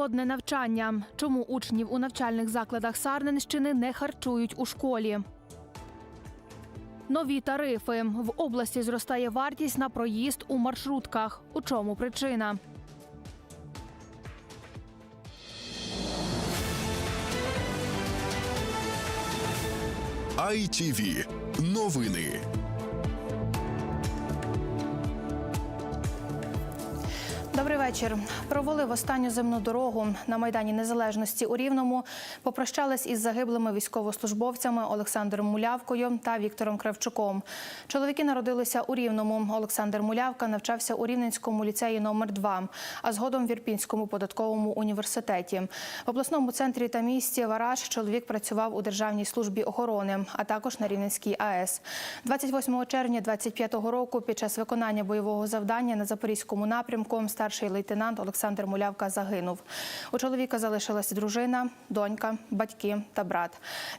Голодне навчання. Чому учнів у навчальних закладах Сарненщини не харчують у школі? Нові тарифи. В області зростає вартість на проїзд у маршрутках. У чому причина? ITV. Новини. Добрий вечір. Провели в останню земну дорогу на майдані Незалежності у Рівному. Попрощались із загиблими військовослужбовцями Олександром Мулявкою та Віктором Кравчуком. Чоловіки народилися у Рівному. Олександр Мулявка навчався у Рівненському ліцеї номер 2 а згодом в Ірпінському податковому університеті. В обласному центрі та місті Вараж чоловік працював у Державній службі охорони, а також на Рівненській АЕС. 28 червня 25-го року під час виконання бойового завдання на Запорізькому напрямку старший лейтенант Олександр Мулявка загинув. У чоловіка залишилась дружина, донька, батьки та брат.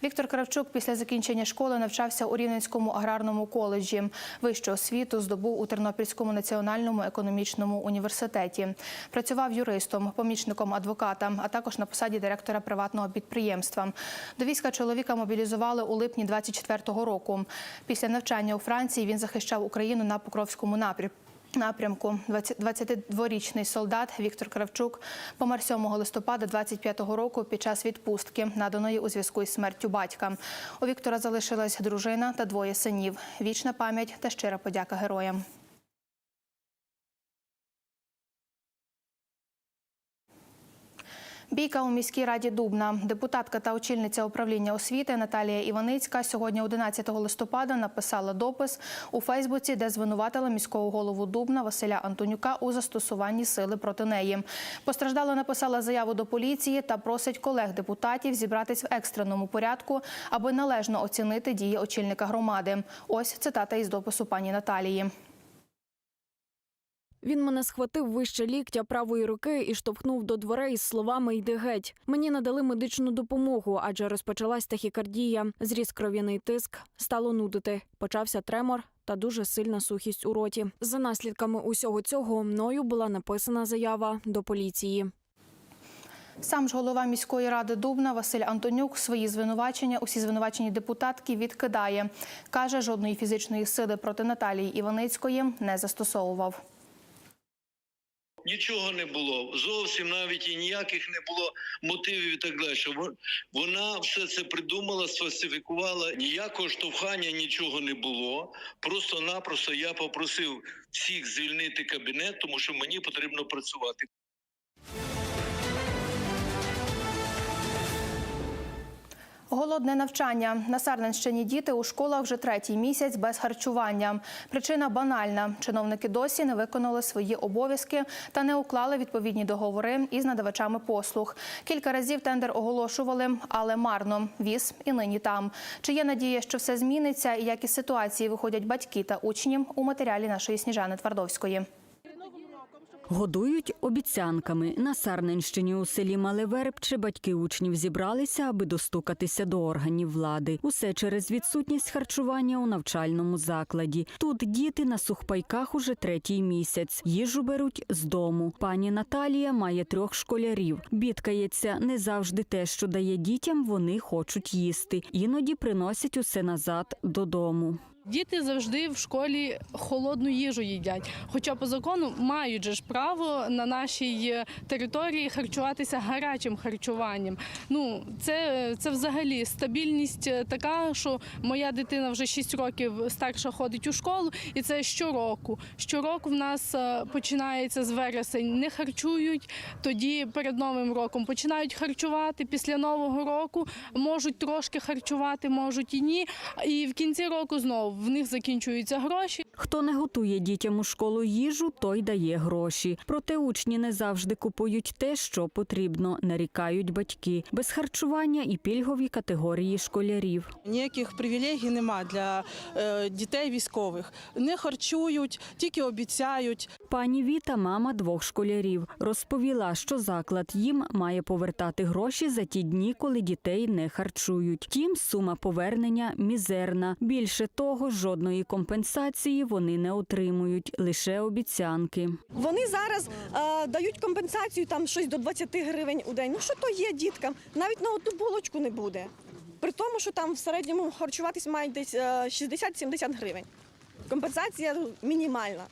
Віктор Кравчук після закінчення школи навчався у Рівненському аграрному коледжі. Вищу освіту здобув у Тернопільському національному економічному університеті. Працював юристом, помічником адвоката, а також на посаді директора приватного підприємства. До війська чоловіка мобілізували у липні 24-го року. Після навчання у Франції він захищав Україну на Покровському напрямку. Напрямку 22-річний солдат Віктор Кравчук помер 7 листопада 25-го року під час відпустки, наданої у зв'язку із смертю батька. У Віктора залишилась дружина та двоє синів. Вічна пам'ять та щира подяка героям. Бійка у міській раді Дубна. Депутатка та очільниця управління освіти Наталія Іваницька сьогодні, 11 листопада, написала допис у Фейсбуці, де звинуватила міського голову Дубна Василя Антонюка у застосуванні сили проти неї. Постраждала написала заяву до поліції та просить колег депутатів зібратись в екстреному порядку, аби належно оцінити дії очільника громади. Ось цитата із допису пані Наталії. Він мене схватив вище ліктя правої руки і штовхнув до дверей з словами Йди геть. Мені надали медичну допомогу, адже розпочалась тахікардія, зріс кров'яний тиск, стало нудити. Почався тремор та дуже сильна сухість у роті. За наслідками усього цього мною була написана заява до поліції. Сам ж голова міської ради Дубна Василь Антонюк свої звинувачення, усі звинувачені депутатки відкидає. Каже, жодної фізичної сили проти Наталії Іваницької не застосовував. Нічого не було. Зовсім навіть і ніяких не було мотивів і так далі. Вон- Вона все це придумала, сфальсифікувала. Ніякого штовхання нічого не було. Просто-напросто я попросив всіх звільнити кабінет, тому що мені потрібно працювати. Голодне навчання на Сарненщині діти у школах вже третій місяць без харчування. Причина банальна: чиновники досі не виконали свої обов'язки та не уклали відповідні договори із надавачами послуг. Кілька разів тендер оголошували, але марно. Віз і нині там. Чи є надія, що все зміниться, і як із ситуації виходять батьки та учні у матеріалі нашої Сніжани Твардовської. Годують обіцянками. На Сарненщині у селі Малевербче батьки учнів зібралися, аби достукатися до органів влади. Усе через відсутність харчування у навчальному закладі. Тут діти на сухпайках уже третій місяць. Їжу беруть з дому. Пані Наталія має трьох школярів. Бідкається не завжди те, що дає дітям, вони хочуть їсти. Іноді приносять усе назад додому. Діти завжди в школі холодну їжу їдять. Хоча по закону мають же ж право на нашій е, території харчуватися гарячим харчуванням. Ну це, це взагалі стабільність е, така, що моя дитина вже 6 років старша ходить у школу, і це щороку. Щороку в нас е, починається з вересень, не харчують. Тоді перед новим роком починають харчувати. Після нового року можуть трошки харчувати, можуть і ні. І в кінці року знову в них закінчуються гроші. Хто не готує дітям у школу їжу, той дає гроші. Проте учні не завжди купують те, що потрібно, нарікають батьки. Без харчування і пільгові категорії школярів. Ніяких привілегій нема для е, дітей військових. Не харчують, тільки обіцяють. Пані Віта, мама двох школярів, розповіла, що заклад їм має повертати гроші за ті дні, коли дітей не харчують. Тім сума повернення мізерна. Більше того, цього жодної компенсації вони не отримують, лише обіцянки. Вони зараз е, дають компенсацію там щось до 20 гривень у день. Ну що то є діткам? Навіть на одну булочку не буде. При тому, що там в середньому харчуватись мають десь е, 60-70 гривень. Компенсація мінімальна.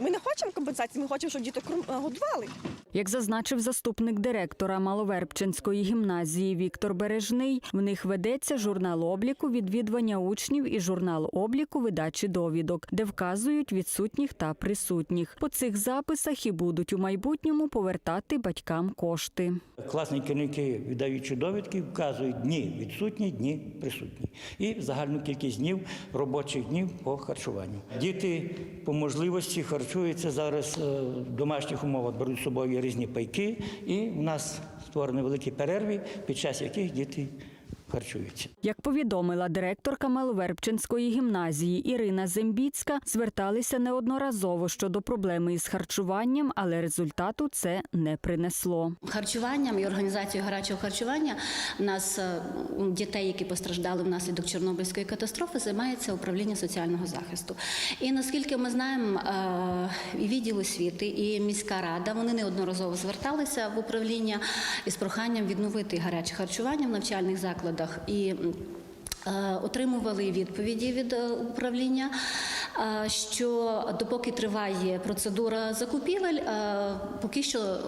Ми не хочемо компенсації, ми хочемо, щоб діток е, годували. Як зазначив заступник директора Маловербченської гімназії Віктор Бережний, в них ведеться журнал обліку відвідування учнів і журнал обліку видачі довідок, де вказують відсутніх та присутніх. По цих записах і будуть у майбутньому повертати батькам кошти. Класні керівники, віддаючи довідки, вказують дні відсутні, дні присутні. І загальну кількість днів робочих днів по харчуванню. Діти по можливості харчуються зараз е, в домашніх умовах, беруть з собою різні пайки, і в нас створені великі перерви, під час яких діти харчуються. Як повідомила директорка Маловербченської гімназії Ірина Зембіцька, зверталися неодноразово щодо проблеми із харчуванням, але результату це не принесло. Харчуванням і організацією гарячого харчування у нас е, у дітей, які постраждали внаслідок Чорнобильської катастрофи, займається управління соціального захисту. І наскільки ми знаємо, е, і відділ освіти, і міська рада вони неодноразово зверталися в управління із проханням відновити гаряче харчування в навчальних закладах і. Е, Отримували відповіді від е, управління, е, що допоки триває процедура закупівель, поки що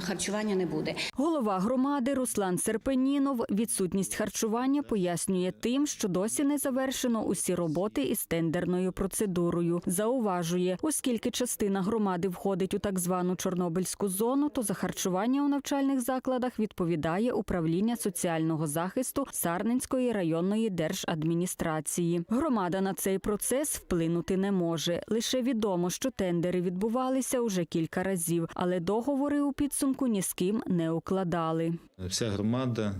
харчування не буде. Голова громади Руслан Серпенінов відсутність харчування пояснює тим, що досі не завершено усі роботи із тендерною процедурою. Зауважує, оскільки частина громади входить у так звану Чорнобильську зону, то за харчування у навчальних закладах відповідає управління соціального захисту Сарненської районної держадміністрації. Громада на цей процес вплинути не може. Лише відомо, що тендери відбувалися уже кілька разів, але договори у підсумку ні з ким не укладали. Вся громада,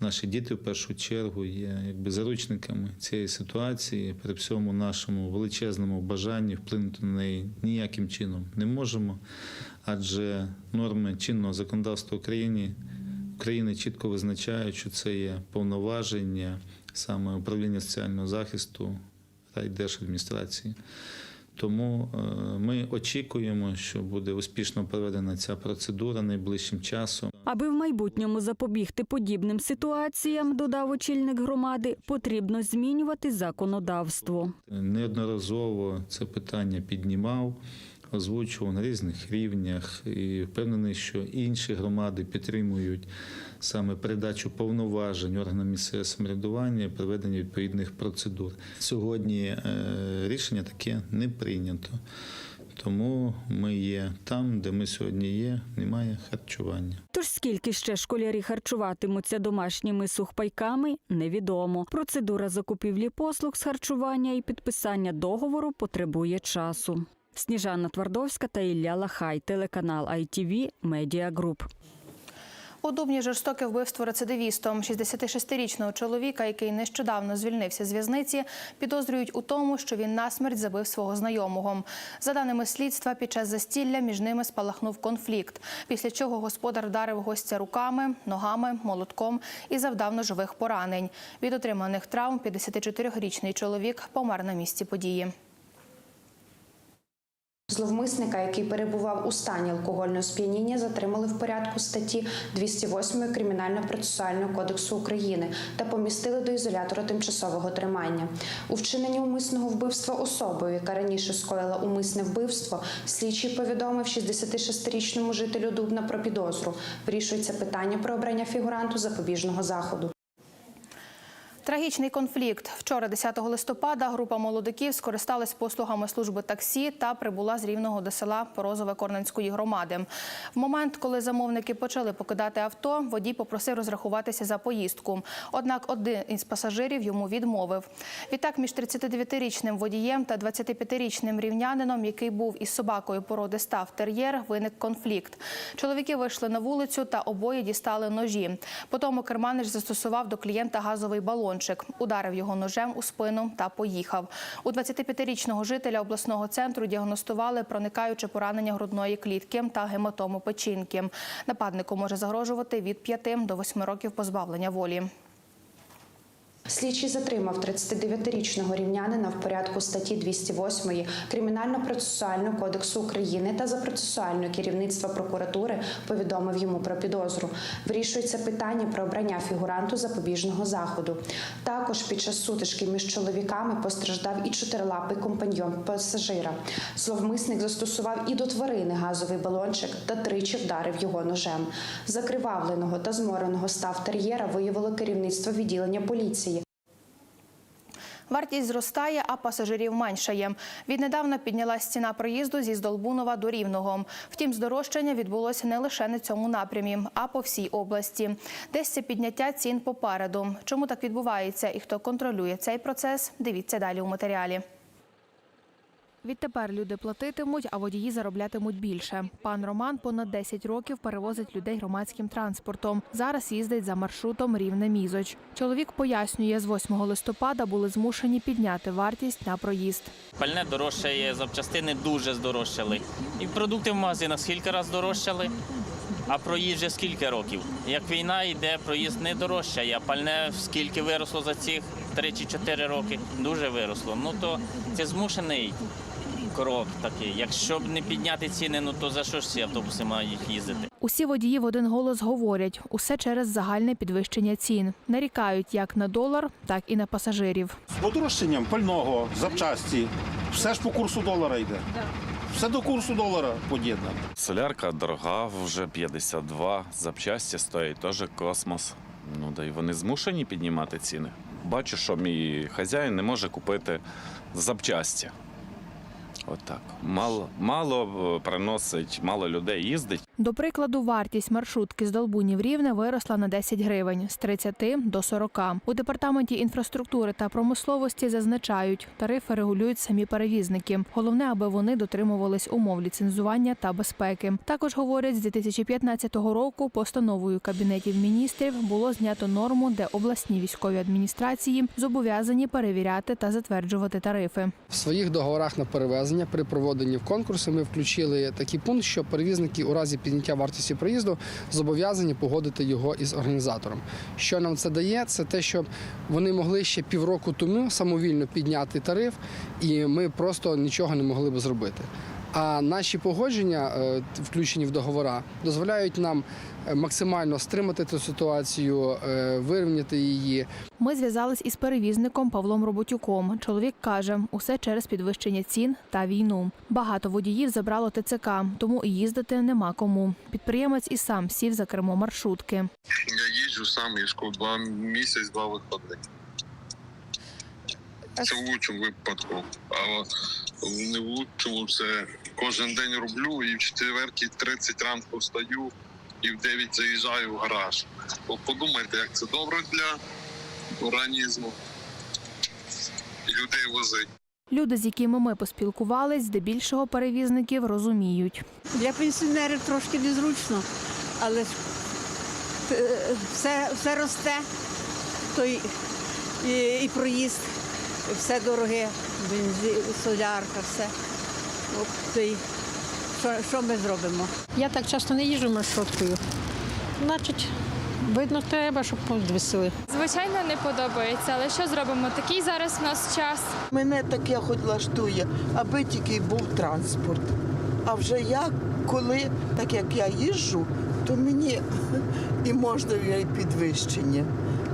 наші діти в першу чергу є якби заручниками цієї ситуації. При всьому нашому величезному бажанні вплинути на неї ніяким чином не можемо, адже норми чинного законодавства України України чітко визначають, що це є повноваження саме управління соціального захисту райдержадміністрації. Тому е, ми очікуємо, що буде успішно проведена ця процедура найближчим часом. Аби в майбутньому запобігти подібним ситуаціям, додав очільник громади, потрібно змінювати законодавство. Неодноразово це питання піднімав, озвучував на різних рівнях і впевнений, що інші громади підтримують саме передачу повноважень органам місцевого самоврядування проведення відповідних процедур. Сьогодні е, рішення таке не прийнято. Тому ми є там, де ми сьогодні є, немає харчування. Тож скільки ще школярі харчуватимуться домашніми сухпайками, невідомо. Процедура закупівлі послуг з харчування і підписання договору потребує часу. Сніжана Твардовська та Ілля Лахай, телеканал ITV Media Group. У Дубні жорстоке вбивство рецидивістом 66-річного чоловіка, який нещодавно звільнився з в'язниці, підозрюють у тому, що він насмерть забив свого знайомого. За даними слідства, під час застілля між ними спалахнув конфлікт, після чого господар вдарив гостя руками, ногами, молотком і завдав ножових поранень. Від отриманих травм 54-річний чоловік помер на місці події. Зловмисника, який перебував у стані алкогольного сп'яніння, затримали в порядку статті 208 Кримінально-процесуального кодексу України та помістили до ізолятора тимчасового тримання. У вчиненні умисного вбивства особою, яка раніше скоїла умисне вбивство, слідчий повідомив 66-річному жителю Дубна про підозру. Вирішується питання про обрання фігуранту запобіжного заходу. Трагічний конфлікт. Вчора, 10 листопада, група молодиків скористалась послугами служби таксі та прибула з Рівного до села Порозове Корненської громади. В момент, коли замовники почали покидати авто, водій попросив розрахуватися за поїздку. Однак один із пасажирів йому відмовив. Відтак між 39-річним водієм та 25-річним рівнянином, який був із собакою породи став тер'єр, виник конфлікт. Чоловіки вийшли на вулицю та обоє дістали ножі. Потім керманич застосував до клієнта газовий балончик, ударив його ножем у спину та поїхав. У 25-річного жителя обласного центру діагностували проникаюче поранення грудної клітки та гематому печінки. Нападнику може загрожувати від 5 до 8 років позбавлення волі. Слідчий затримав 39-річного рівнянина в порядку статті 208 Кримінально-процесуального кодексу України та за процесуального керівництва прокуратури повідомив йому про підозру. Вирішується питання про обрання фігуранту запобіжного заходу. Також під час сутички між чоловіками постраждав і чотирилапий компаньйон пасажира. Зловмисник застосував і до тварини газовий балончик та тричі вдарив його ножем. Закривавленого та змореного став тер'єра виявило керівництво відділення поліції. Вартість зростає, а пасажирів меншає. Віднедавна піднялась ціна проїзду зі Здолбунова до Рівного. Втім, здорожчання відбулося не лише на цьому напрямі, а по всій області. Десь це підняття цін попереду. Чому так відбувається і хто контролює цей процес? Дивіться далі у матеріалі. Відтепер люди платитимуть, а водії зароблятимуть більше. Пан Роман понад 10 років перевозить людей громадським транспортом. Зараз їздить за маршрутом рівне мізоч. Чоловік пояснює, з 8 листопада були змушені підняти вартість на проїзд. Пальне дорожчає, запчастини дуже здорожчали. І продукти в магазинах скільки разів дорожчали, а проїзд вже скільки років. Як війна йде, проїзд не дорожчає, а пальне скільки виросло за ці 3 чи 4 роки, дуже виросло. Ну то це змушений крок такий. Якщо б не підняти ціни, ну то за що ж ці автобуси мають їздити? Усі водії в один голос говорять, усе через загальне підвищення цін. Нарікають як на долар, так і на пасажирів. З подорожчанням пального, запчасті, все ж по курсу долара йде. Все до курсу долара подібно. Солярка дорога, вже 52, запчасті стоять теж космос. Ну да й вони змушені піднімати ціни. Бачу, що мій хазяїн не може купити запчасті. Отак. Мало, мало е, приносить, мало людей їздить. До прикладу, вартість маршрутки з Долбунів Рівне виросла на 10 гривень з 30 до 40. У департаменті інфраструктури та промисловості зазначають, тарифи регулюють самі перевізники. Головне, аби вони дотримувались умов ліцензування та безпеки. Також говорять, з 2015 року постановою кабінетів міністрів було знято норму, де обласні військові адміністрації зобов'язані перевіряти та затверджувати тарифи. В своїх договорах на перевезення при проводенні в конкурсі ми включили такий пункт, що перевізники у разі підняття вартості проїзду зобов'язані погодити його із організатором. Що нам це дає? Це те, що вони могли ще півроку тому самовільно підняти тариф, і ми просто нічого не могли би зробити. А наші погодження, е, включені в договора, дозволяють нам максимально стримати цю ситуацію, е, вирівняти її, Ми зв'язались із перевізником Павлом Роботюком. Чоловік каже, усе через підвищення цін та війну. Багато водіїв забрало ТЦК, тому і їздити нема кому. Підприємець і сам сів за кермо маршрутки. Я їжджу сам, їжджу два місяць, два виходи. Це в лучшому випадку. А не в лучшому це кожен день роблю і в четвертій 30 ранку встаю і в 9 заїжджаю в гараж. Подумайте, як це добре для організму. І людей возить. Люди, з якими ми поспілкувались, здебільшого перевізників розуміють. Для пенсіонерів трошки незручно, але ж е, все, все росте, то й, і, і проїзд, все дороге, бензин, солярка, все. От, що, що ми зробимо? Я так часто не їжджу маршруткою. Значить, видно, треба, щоб підвисили. Звичайно, не подобається, але що зробимо? Такий зараз в нас час. Мене таке хоч влаштує, аби тільки був транспорт. А вже я, коли, так як я їжджу, то мені і можна і підвищення.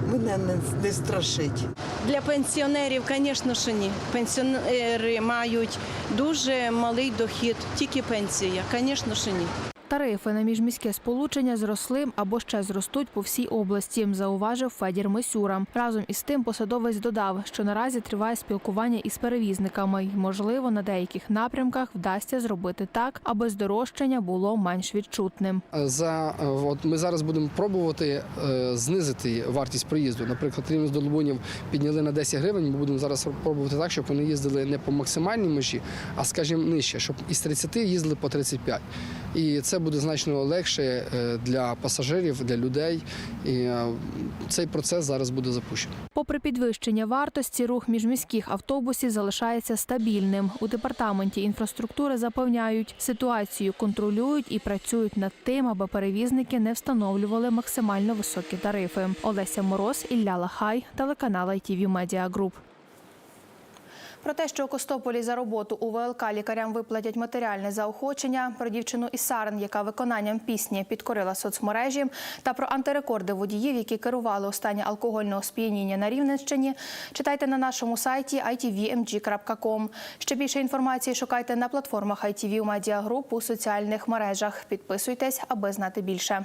Мене не, страшить. Для пенсіонерів, звісно, що ні. Пенсіонери мають дуже малий дохід, тільки пенсія, звісно, що ні. Тарифи на міжміське сполучення зросли або ще зростуть по всій області, зауважив Федір Мисюра. Разом із тим посадовець додав, що наразі триває спілкування із перевізниками, і, можливо, на деяких напрямках вдасться зробити так, аби здорожчання було менш відчутним. За е, от ми зараз будемо пробувати е, знизити вартість проїзду. Наприклад, рівень з Долбунів підняли на 10 гривень. Ми будемо зараз пробувати так, щоб вони їздили не по максимальній межі, а скажімо, нижче, щоб із 30 їздили по 35. І це буде значно легше е, для пасажирів, для людей. І е, цей процес зараз буде запущений. Попри підвищення вартості, рух міжміських автобусів залишається стабільним. У департаменті інфраструктури запевняють, ситуацію контролюють і працюють над тим, аби перевізники не встановлювали максимально високі тарифи. Олеся Мороз, Ілля Лахай, телеканал ITV Media Group. Про те, що у Костополі за роботу у ВЛК лікарям виплатять матеріальне заохочення, про дівчину із Сарн, яка виконанням пісні підкорила соцмережі, та про антирекорди водіїв, які керували у стані алкогольного сп'яніння на Рівненщині, читайте на нашому сайті itvmg.com. Ще більше інформації шукайте на платформах ITV Media Group у соціальних мережах. Підписуйтесь, аби знати більше.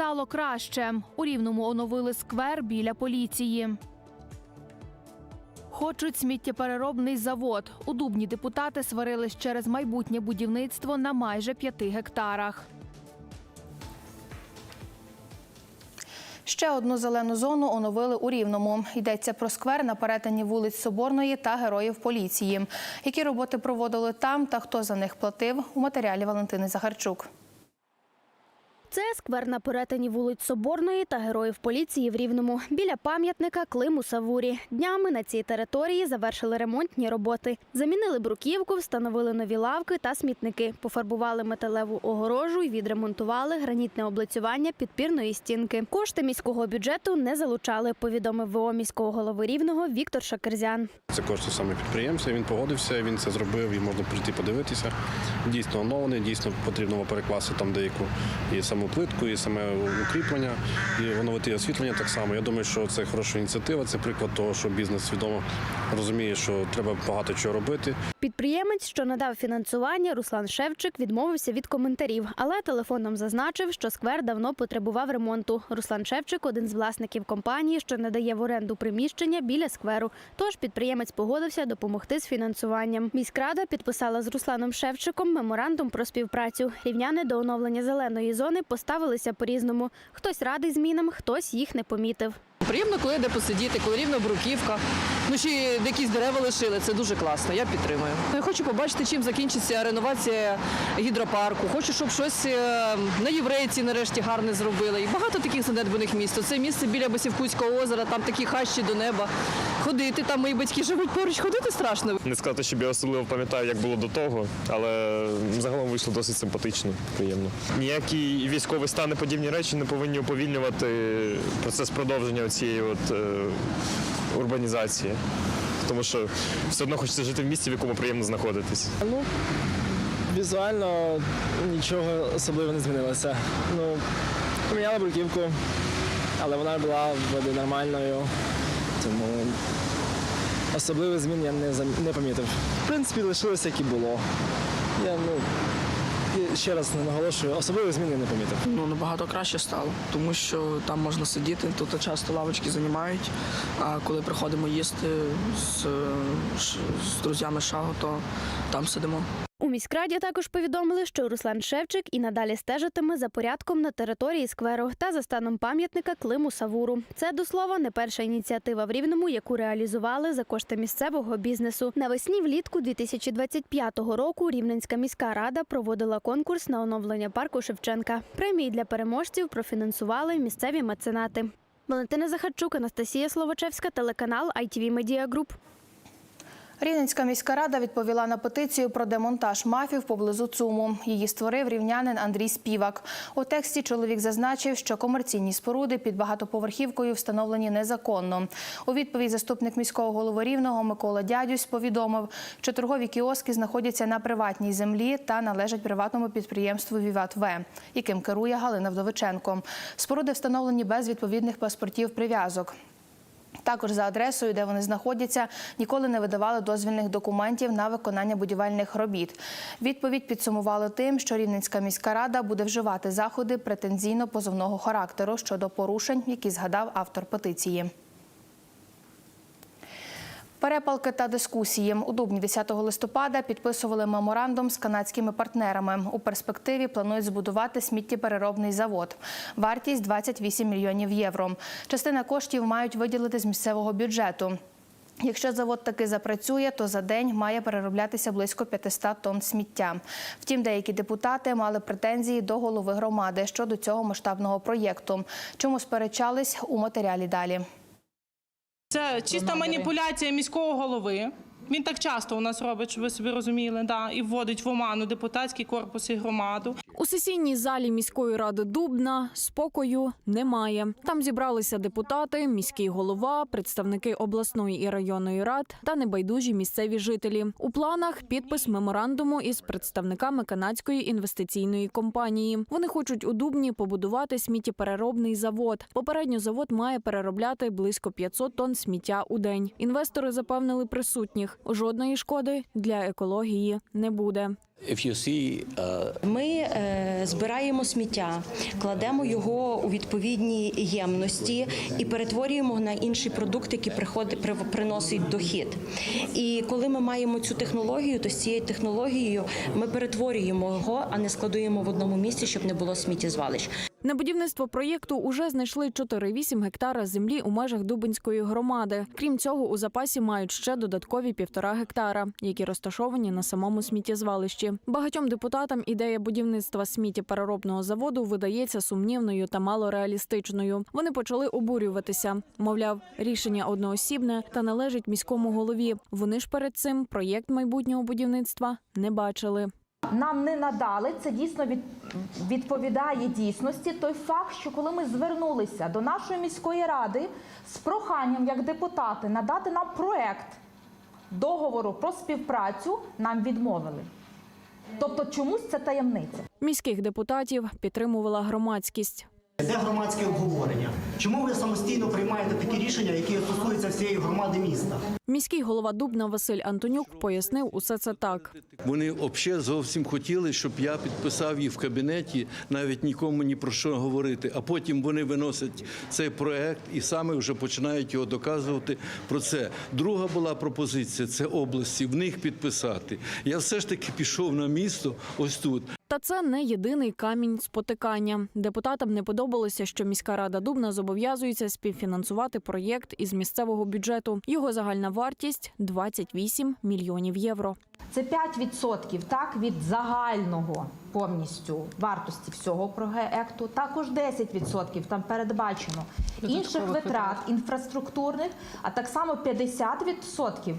Стало краще. У Рівному оновили сквер біля поліції. Хочуть сміттєпереробний завод. У Дубні депутати сварились через майбутнє будівництво на майже п'яти гектарах. Ще одну зелену зону оновили у Рівному. Йдеться про сквер на перетині вулиць Соборної та Героїв поліції. Які роботи проводили там та хто за них платив у матеріалі Валентини Захарчук. Це сквер на перетині вулиць Соборної та Героїв поліції в Рівному. Біля пам'ятника Климу Савурі. Днями на цій території завершили ремонтні роботи. Замінили бруківку, встановили нові лавки та смітники, пофарбували металеву огорожу і відремонтували гранітне облицювання підпірної стінки. Кошти міського бюджету не залучали, повідомив ВО міського голови Рівного Віктор Шакерзян. Це кошти саме підприємця. Він погодився, він це зробив і можна прийти подивитися. Дійсно оновлений, дійсно потрібно перекласти там деяку і саму плитку, і саме укріплення, і оновити освітлення так само. Я думаю, що це хороша ініціатива. Це приклад того, що бізнес свідомо розуміє, що треба багато чого робити. Підприємець, що надав фінансування, Руслан Шевчик, відмовився від коментарів, але телефоном зазначив, що сквер давно потребував ремонту. Руслан Шевчик один з власників компанії, що надає в оренду приміщення біля скверу. Тож підприємець погодився допомогти з фінансуванням. Міськрада підписала з Русланом Шевчиком меморандум про співпрацю. Рівняни до оновлення зеленої зони поставилися по-різному. Хтось радий змінам, хтось їх не помітив. Приємно, коли де посидіти, коли рівно бруківка. Ну ще якісь дерева лишили. Це дуже класно. Я підтримую. Я хочу побачити, чим закінчиться реновація гідропарку. Хочу, щоб щось е, на єврейці нарешті гарне зробили. І багато таких занедбаних міст. Це місце біля Басівкутського озера, там такі хащі до неба. Ходити там мої батьки живуть поруч, ходити страшно. Не сказати, щоб я особливо пам'ятаю, як було до того, але загалом вийшло досить симпатично, приємно. Ніякі військові стани подібні речі не повинні уповільнювати процес продовження цієї от е, урбанізації. Тому що все одно хочеться жити в місті, в якому приємно знаходитись. Ну, візуально нічого особливо не змінилося. Ну, поміняли бруківку, але вона була вроде нормальною, тому особливих змін я не, не помітив. В принципі, лишилося, як і було. Я, ну, ще раз наголошую, особливих змін я не помітив. Ну набагато краще стало, тому що там можна сидіти, тут часто лавочки займають. А коли приходимо їсти з, з друзями шагу, то там сидимо. У міськраді також повідомили, що Руслан Шевчик і надалі стежитиме за порядком на території скверу та за станом пам'ятника Климу Савуру. Це до слова не перша ініціатива в Рівному, яку реалізували за кошти місцевого бізнесу. Навесні влітку 2025 року Рівненська міська рада проводила конкурс на оновлення парку Шевченка. Премії для переможців профінансували місцеві меценати. Валентина Захарчук, Анастасія Словачевська, телеканал ITV Media Group. Рівненська міська рада відповіла на петицію про демонтаж мафів поблизу ЦУМу. Її створив рівнянин Андрій Співак. У тексті чоловік зазначив, що комерційні споруди під багатоповерхівкою встановлені незаконно. У відповідь заступник міського голови Рівного Микола Дядюсь повідомив, що торгові кіоски знаходяться на приватній землі та належать приватному підприємству Віват В, яким керує Галина Вдовиченко. Споруди встановлені без відповідних паспортів прив'язок. Також за адресою, де вони знаходяться, ніколи не видавали дозвільних документів на виконання будівельних робіт. Відповідь підсумували тим, що Рівненська міська рада буде вживати заходи претензійно-позовного характеру щодо порушень, які згадав автор петиції. Перепалки та дискусії у Дубні 10 листопада підписували меморандум з канадськими партнерами. У перспективі планують збудувати сміттєпереробний завод. Вартість 28 мільйонів євро. Частина коштів мають виділити з місцевого бюджету. Якщо завод таки запрацює, то за день має перероблятися близько 500 тонн сміття. Втім, деякі депутати мали претензії до голови громади щодо цього масштабного проєкту. Чому сперечались у матеріалі далі? Це чиста маніпуляція міського голови. Він так часто у нас робить, щоб ви собі розуміли, да, і вводить в оману депутатський корпус і громаду. У сесійній залі міської ради Дубна спокою немає. Там зібралися депутати, міський голова, представники обласної і районної рад та небайдужі місцеві жителі. У планах підпис меморандуму із представниками канадської інвестиційної компанії. Вони хочуть у Дубні побудувати сміттєпереробний завод. Попередньо завод має переробляти близько 500 тонн сміття у день. Інвестори запевнили присутніх, жодної шкоди для екології не буде. Ми е, збираємо сміття, кладемо його у відповідні ємності і перетворюємо на інший продукт, який приходить при- приносить дохід. І коли ми маємо цю технологію, то з цією технологією ми перетворюємо його, а не складуємо в одному місці, щоб не було сміттєзвалищ. На будівництво проєкту уже знайшли 4,8 гектара землі у межах Дубинської громади. Крім цього, у запасі мають ще додаткові півтора гектара, які розташовані на самому сміттєзвалищі. Багатьом депутатам ідея будівництва сміттєпереробного заводу видається сумнівною та малореалістичною. Вони почали обурюватися. Мовляв, рішення одноосібне та належить міському голові. Вони ж перед цим проєкт майбутнього будівництва не бачили. Нам не надали. Це дійсно від, відповідає дійсності. Той факт, що коли ми звернулися до нашої міської ради з проханням, як депутати, надати нам проект договору про співпрацю, нам відмовили. Тобто, чомусь це таємниця. Міських депутатів підтримувала громадськість. Де громадське обговорення? Чому ви самостійно приймаєте такі рішення, які стосуються всієї громади міста? Міський голова Дубна Василь Антонюк пояснив усе це так. Вони взагалі зовсім хотіли, щоб я підписав їх в кабінеті, навіть нікому ні про що говорити. А потім вони виносять цей проект і саме вже починають його доказувати про це. Друга була пропозиція це області, в них підписати. Я все ж таки пішов на місто ось тут. Та це не єдиний камінь спотикання. Депутатам не подобалося, що міська рада Дубна зобов'язується співфінансувати проєкт із місцевого бюджету. Його загальна вартість 28 мільйонів євро. Це 5% так від загального повністю вартості всього проекту. Також 10% там передбачено інших витрат інфраструктурних, а так само 50%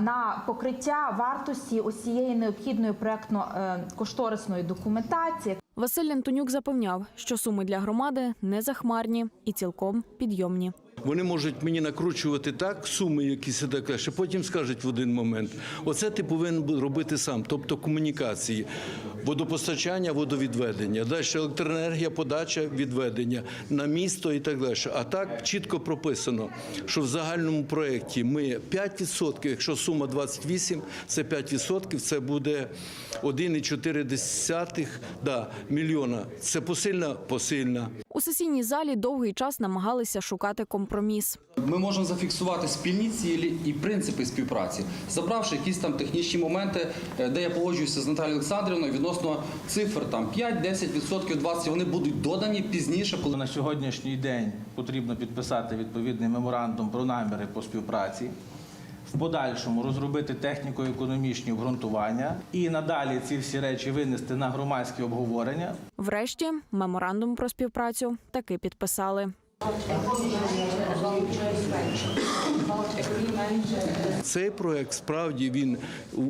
на покриття вартості усієї необхідної проектно-кошторисної документації. Василь Антонюк запевняв, що суми для громади не захмарні і цілком підйомні. Вони можуть мені накручувати так суми, якісь і таке, що потім скажуть в один момент: оце ти повинен робити сам, тобто комунікації, водопостачання, водовідведення, далі електроенергія, подача, відведення на місто і так далі. А так чітко прописано, що в загальному проєкті ми 5%, якщо сума 28, це 5%, це буде 1,4 да, мільйона. Це посильна, посильна. У сесійній залі довгий час намагалися шукати компроміс. Ми можемо зафіксувати спільні цілі і принципи співпраці, забравши якісь там технічні моменти, е, де я погоджуюся з Наталією Олександрівною відносно цифр там 5, 10%, 20%, вони будуть додані пізніше, коли На сьогоднішній день потрібно підписати відповідний меморандум про наміри по співпраці. В подальшому розробити техніко-економічні обґрунтування і надалі ці всі речі винести на громадські обговорення. Врешті меморандум про співпрацю таки підписали. Цей проект справді він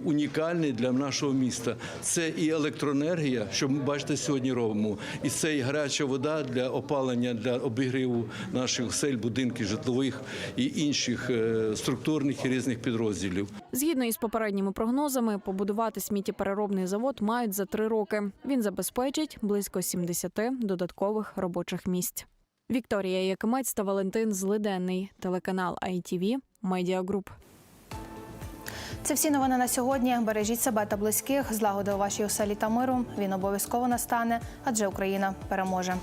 унікальний для нашого міста. Це і електроенергія, що ми бачите сьогодні робимо, і це і гаряча вода для опалення, для обігріву наших осель, будинків, житлових і інших е, структурних і різних підрозділів. Згідно із попередніми прогнозами, побудувати сміттєпереробний завод мають за три роки. Він забезпечить близько 70 додаткових робочих місць. Вікторія Якимець та Валентин Злиденний. Телеканал ITV, Медіагруп. Це всі новини на сьогодні. Бережіть себе та близьких. Злагоди у вашій оселі та миру. Він обов'язково настане, адже Україна переможе.